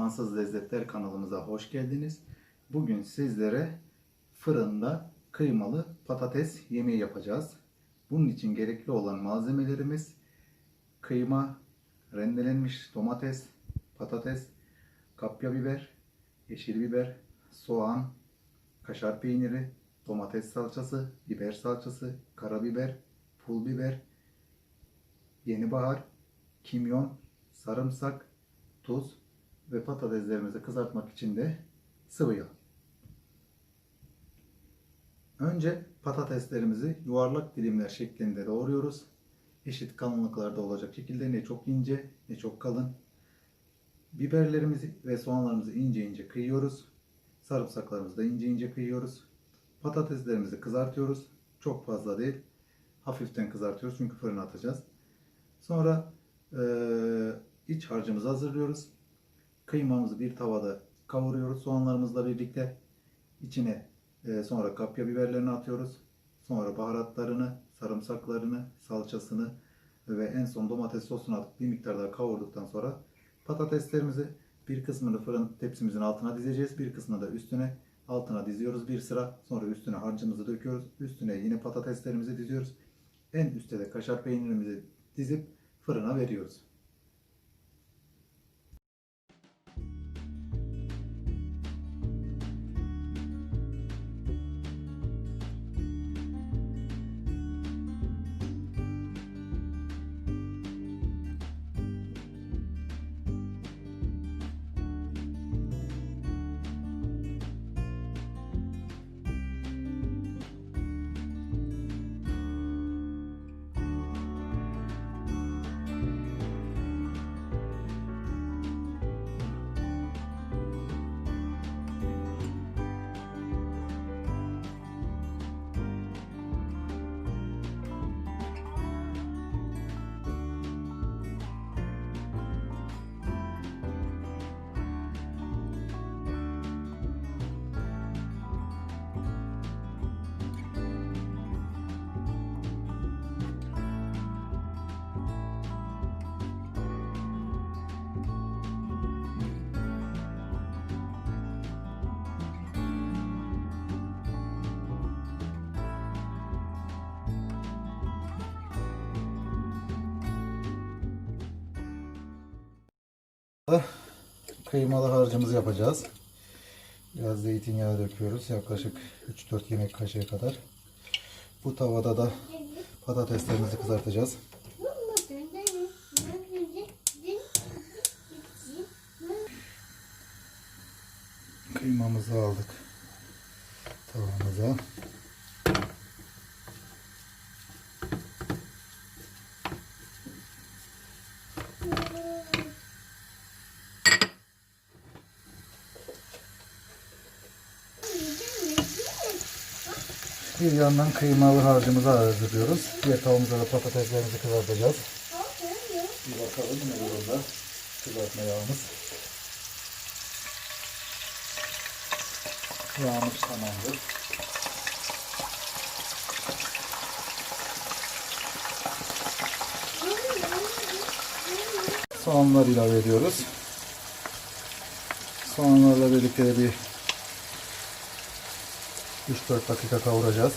Zamansız Lezzetler kanalımıza hoş geldiniz. Bugün sizlere fırında kıymalı patates yemeği yapacağız. Bunun için gerekli olan malzemelerimiz kıyma, rendelenmiş domates, patates, kapya biber, yeşil biber, soğan, kaşar peyniri, domates salçası, biber salçası, karabiber, pul biber, yeni bahar, kimyon, sarımsak, tuz ve patateslerimizi kızartmak için de sıvı yağ. Önce patateslerimizi yuvarlak dilimler şeklinde doğruyoruz. Eşit kalınlıklarda olacak şekilde ne çok ince ne çok kalın. Biberlerimizi ve soğanlarımızı ince ince kıyıyoruz. Sarımsaklarımızı da ince ince kıyıyoruz. Patateslerimizi kızartıyoruz. Çok fazla değil. Hafiften kızartıyoruz çünkü fırına atacağız. Sonra eee, iç harcımızı hazırlıyoruz. Kıymamızı bir tavada kavuruyoruz soğanlarımızla birlikte. İçine eee, sonra kapya biberlerini atıyoruz. Sonra baharatlarını, sarımsaklarını, salçasını ve en son domates sosunu atıp bir miktar daha kavurduktan sonra patateslerimizi bir kısmını fırın tepsimizin altına dizeceğiz. Bir kısmını da üstüne altına diziyoruz bir sıra. Sonra üstüne harcımızı döküyoruz. Üstüne yine patateslerimizi diziyoruz. En üstte de kaşar peynirimizi dizip fırına veriyoruz. Kıymalı harcımızı yapacağız. Biraz zeytinyağı döküyoruz. Yaklaşık 3-4 yemek kaşığı kadar. Bu tavada da patateslerimizi kızartacağız. Kıymamızı aldık tavamıza. Bir yandan kıymalı harcımızı hazırlıyoruz. Diğer tavamıza da patateslerimizi kızartacağız. Bir bakalım ne burada kızartma yağımız. Yağımız tamamdır. Soğanlar ilave ediyoruz. Soğanlarla birlikte bir 3-4 dakika kavuracağız.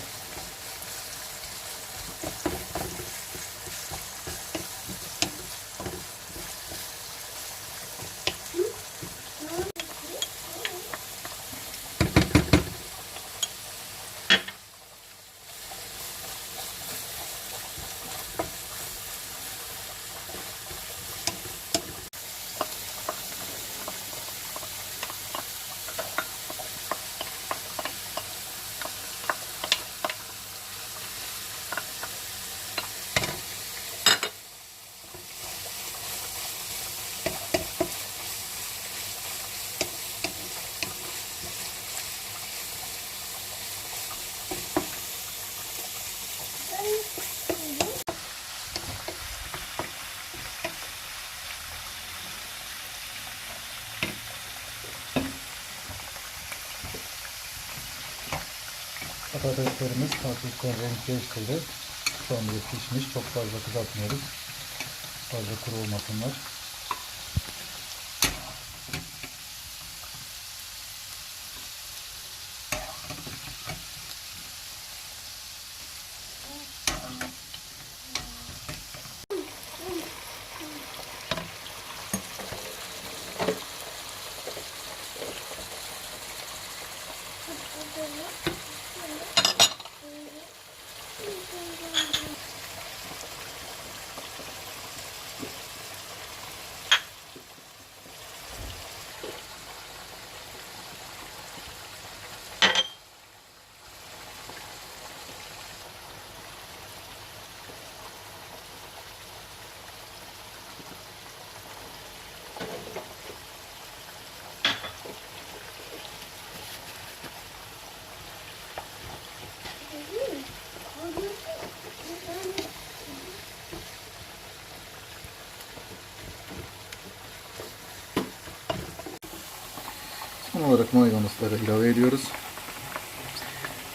Patateslerimiz hafiften renk değiştirdi. Şu anda pişmiş. Çok fazla kızartmıyoruz. Fazla kuru olmasınlar. Olarak maydanozları ilave ediyoruz.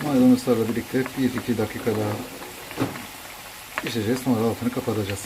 Maydanozlarla birlikte 1-2 dakika daha pişireceğiz. Sonra altını kapatacağız.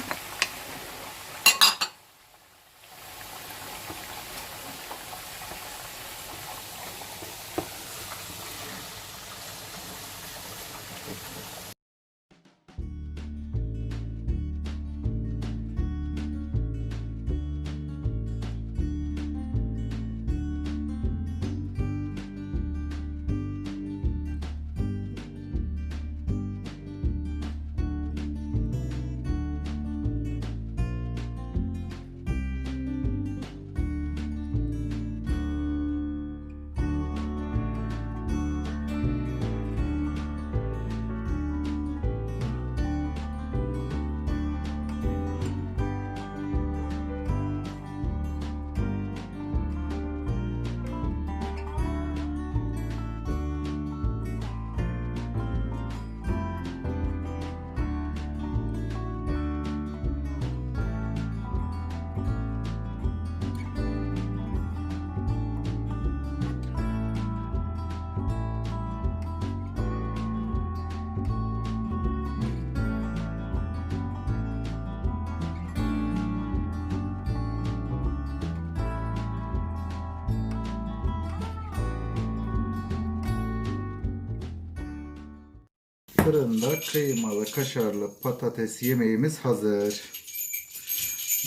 Fırında kıymalı kaşarlı patates yemeğimiz hazır.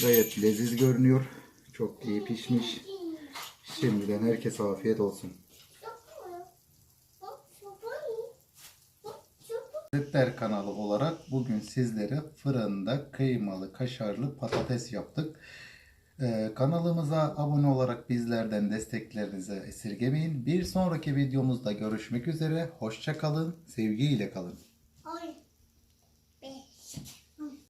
Gayet leziz görünüyor. Çok iyi pişmiş. Şimdiden herkese afiyet olsun. Lezzetler kanalı olarak bugün sizlere fırında kıymalı kaşarlı patates yaptık. Ee, kanalımıza abone olarak bizlerden desteklerinizi esirgemeyin. Bir sonraki videomuzda görüşmek üzere. Hoşça kalın, sevgiyle kalın.